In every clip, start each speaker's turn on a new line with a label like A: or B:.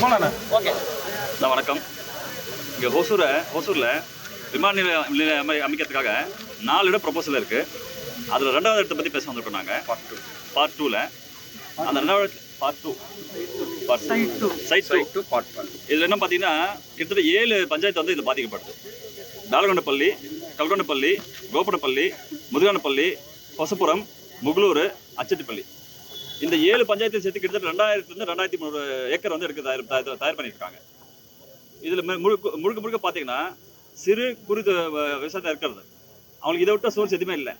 A: போகலாண்ணா okay. நான் வணக்கம். இங்கே ஹொசூரை ஹொசூரில் விமான நிலையம் நிலையம் அமைக்கிறதுக்காக நாலு இடம் ப்ரொபோசல் இருக்குது அதில் ரெண்டாவது இடத்தை பற்றி பேச வந்திருக்கோம் நாங்கள்
B: பார்ட் டூ
A: பார்ட் டூவில் அந்த ரெண்டாவது part two part side two
B: side side two part one
A: இதில் என்ன பார்த்தீங்கன்னா கிட்டத்தட்ட ஏழு பஞ்சாயத்து வந்து இது பாதிக்கப்படுது. தாலகொண்டப்பள்ளி கல்கொண்டப்பள்ளி கோபனப்பள்ளி முதுகானப்பள்ளி பசுப்புரம் முகலூர் அச்சட்டிப்பள்ளி இந்த ஏழு பஞ்சாயத்து சேர்த்து கிட்டத்தட்ட ரெண்டாயிரத்துலேருந்து ரெண்டாயிரத்தி மூணு ஏக்கர் வந்து எடுக்க தயார் தயார் தயார் பண்ணியிருக்காங்க. இதில் முழுக்க முழுக்க முழுக்க பார்த்தீங்கன்னா சிறு குறு விவசாயத்தை இருக்கிறது. அவங்களுக்கு இதை விட்ட சோர்ஸ் எதுவுமே இல்லை.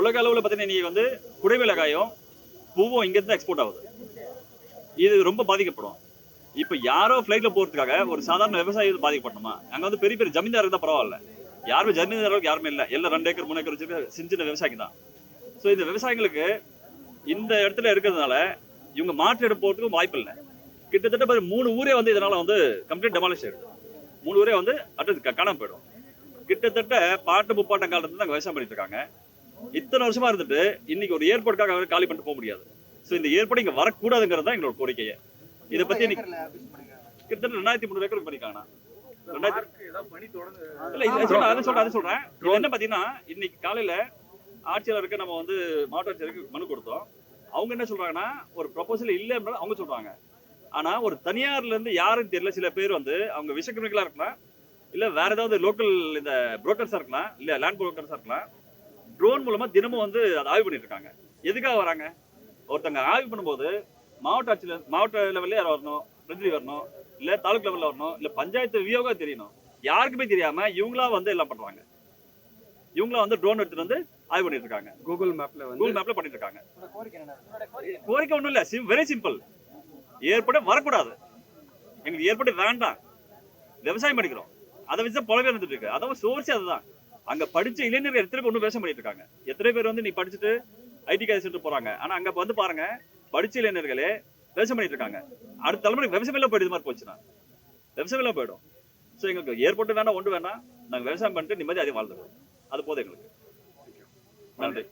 A: உலக அளவில் பார்த்தீங்கன்னா நீங்கள் வந்து குடைவிலகாயம் பூவும் இங்கேருந்து எக்ஸ்போர்ட் ஆகுது. இது ரொம்ப பாதிக்கப்படும். இப்போ யாரோ ஃப்ளைட்டில் போகிறதுக்காக ஒரு சாதாரண விவசாயி பாதிக்கப்படணுமா? அங்கே வந்து பெரிய பெரிய ஜமீன்தார் இருந்தால் பரவாயில்ல. யாருமே ஜமீன்தார் அளவுக்கு யாருமே இல்லை. எல்லாம் ரெண்டு ஏக்கர் மூணு ஏக்கர் வச்சுருக்க சின்ன சின்ன விவசாயிங்க தான். ஸோ இந்த விவசாயிகளுக்கு இந்த இடத்துல இருக்கிறதுனால இவங்க மாற்று இடம் போகிறதுக்கும் வாய்ப்பு இல்லை. கிட்டத்தட்ட மூணு ஊரே வந்து இதனால வந்து கம்ப்ளீட் டெமாலிஷ் ஆயிடுது. மூணு ஊரே வந்து அட்ரஸ் காணாம போயிடும். கிட்டத்தட்ட பாட்டு முப்பாட்டம் காலத்துல தான் விவசாயம் பண்ணிட்டு இருக்காங்க. இத்தனை வருஷமா இருந்துட்டு இன்னைக்கு ஒரு ஏர்போர்ட்டுக்காக காலி பண்ணிட்டு போக முடியாது. ஸோ இந்த ஏர்போர்ட் இங்க வரக்கூடாதுங்கிறது தான் எங்களோட கோரிக்கையை. இதை பத்தி இன்னைக்கு கிட்டத்தட்ட ரெண்டாயிரத்தி மூணு ஏக்கர் ரெண்டாயிரத்தி இல்ல சொல்றேன் அதை சொல்றேன் அதை சொல்றேன். இது என்ன பாத்தீங்கன்னா இன்னைக்கு காலையில ஆட்சியாளருக்கு நம்ம வந்து மாவட்ட ஆட்சியருக்கு மனு கொடுத்தோம். அவங்க என்ன சொல்றாங்கன்னா ஒரு ப்ரொபோசல் இல்லைன்றது அவங்க சொல்றாங்க. ஆனா ஒரு தனியார்ல இருந்து யாருன்னு தெரியல. சில பேர் வந்து அவங்க விஷக்கிரமிகளா இருக்கலாம். இல்ல வேற ஏதாவது லோக்கல் இந்த புரோக்கர்ஸா இருக்கலாம். இல்ல லேண்ட் புரோக்கர்ஸா இருக்கலாம். ட்ரோன் மூலமா தினமும் வந்து அதை ஆய்வு பண்ணிட்டு இருக்காங்க. எதுக்காக வராங்க? ஒருத்தங்க ஆய்வு பண்ணும்போது மாவட்ட ஆட்சியில் மாவட்ட லெவல்ல யார் வரணும்? பிரதிநிதி வரணும்? இல்ல தாலுக் லெவல்ல வரணும்? இல்ல பஞ்சாயத்து வியோகா தெரியணும்? யாருக்குமே தெரியாம இவங்களா வந்து எல்லாம் பண்றாங்க. இவங்களா வந்து ட்ரோன் எடுத்துட்டு வந்து ஆய்வு பண்ணிட்டு இருக்காங்க
B: கூகுள் மேப்ல வந்து
A: கூகுள் மேப்ல பண்ணிட்டு இருக்காங்க கோரிக்கை ஒண்ணும் இல்ல. வெரி சிம்பிள் ஏற்பட வரக்கூடாது. எங்களுக்கு ஏற்பட வேண்டாம். விவசாயம் பண்ணிக்கிறோம் அதை வச்சு புலவே இருந்துட்டு இருக்கு. அதான் சோர்ஸ் அதுதான். அங்க படிச்ச இளைஞர்கள் எத்தனை பேர் ஒன்று விவசாயம் பண்ணிட்டு இருக்காங்க? எத்தனை பேர் வந்து நீ படிச்சுட்டு ஐடி காலேஜ் சென்டர் போறாங்க? ஆனா அங்க வந்து பாருங்க படிச்ச இளைஞர்களே விவசாயம் பண்ணிட்டு இருக்காங்க. அடுத்த தலைமுறை விவசாயம் எல்லாம் போயிடுது மாதிரி போச்சுன்னா. விவசாயம் எல்லாம் போயிடும். ஸோ எங்களுக்கு ஏர்போர்ட் வேண்டாம் ஒன்று வேண்டாம் நாங்கள் விவசாயம் பண்ணிட்டு நிம்மதி அதிகம் வாழ்ந்துடுவோம். அது போதும் எங்களுக்கு. நன்றி.